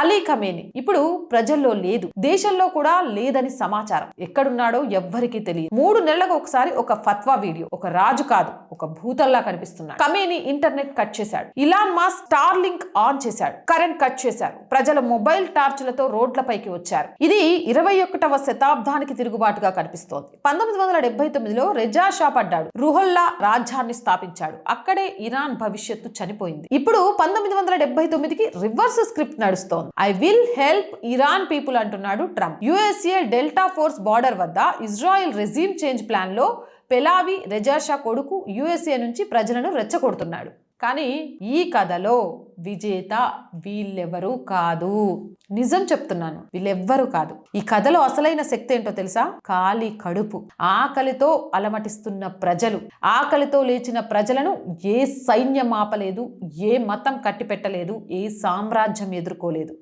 Ali Khamenei ఇప్పుడు ప్రజల్లో లేదు. దేశంలో కూడా లేదని సమాచారం. ఎక్కడున్నాడో ఎవ్వరికీ తెలియదు. మూడు నెలలకు ఒకసారి ఒక ఫత్వా వీడియో. ఒక రాజు కాదు ఒక భూతల్లా కనిపిస్తున్నాడు. ఖమేని ఇంటర్నెట్ కట్ చేశాడు. Elon Musk Starlink on చేశాడు. కరెంట్ కట్ చేశారు. ప్రజల మొబైల్ టార్చ్లతో రోడ్లపైకి వచ్చారు. ఇది ఇరవై ఒకటవ శతాబ్దానికి తిరుగుబాటుగా కనిపిస్తోంది. పంతొమ్మిది వందల డెబ్బై తొమ్మిదిలో రెజా షా పడ్డాడు. రుహల్లా రాజ్యాన్ని స్థాపించాడు. అక్కడే ఇరాన్ భవిష్యత్తు చనిపోయింది. ఇప్పుడు పంతొమ్మిది వందల డెబ్బై తొమ్మిదికి రివర్స్ స్క్రిప్ట్ నడుస్తోంది. I will help Iran people అంటున్నాడు Trump USA Delta Force border వద్ద ఇజ్రాయెల్ రెజీమ్ చేంజ్ ప్లాన్లో పెలావి రెజాషా కొడుకు యుఎస్ఏ నుంచి ప్రజలను రెచ్చగొడుతున్నాడు. కానీ ఈ కథలో విజేత వీళ్ళెవరూ కాదు. నిజం చెప్తున్నాను వీళ్ళెవ్వరూ కాదు. ఈ కథలో అసలైన శక్తి ఏంటో తెలుసా? ఖాళీ కడుపు. ఆకలితో అలమటిస్తున్న ప్రజలు ఆకలితో లేచిన ప్రజలను ఏ సైన్యం ఆపలేదు ఏ మతం కట్టిపెట్టలేదు ఏ సామ్రాజ్యం ఎదుర్కోలేదు.